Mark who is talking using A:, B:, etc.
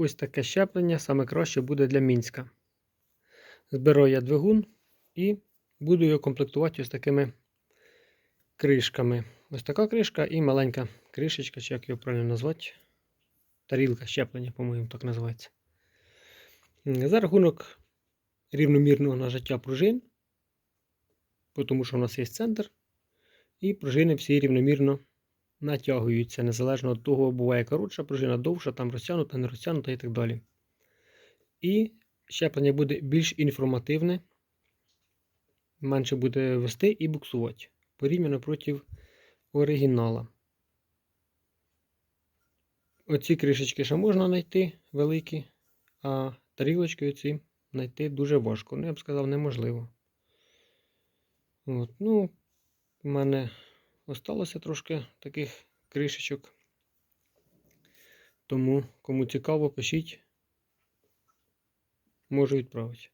A: ось таке щеплення саме краще буде для Мінська. Зберу я двигун і буду його комплектувати ось такими кришками. Ось така кришка і маленька кришечка, чи як його правильно назвати. Тарілка щеплення, по-моєму, так називається. За рахунок рівномірного нажаття пружин, тому що у нас є центр, і пружини всі рівномірно натягуються, незалежно від того, буває коротша пружина, довша, там розтягнута, не розтягнута і так далі. І щеплення буде більш інформативне, менше буде вести і буксувати порівняно проти оригінала. Оці кришечки ще можна знайти великі, а тарілочки оці знайти дуже важко. Ну, я б сказав, неможливо. От, ну, у мене осталося трошки таких кришечок. Тому, кому цікаво, пишіть. Можу відправити.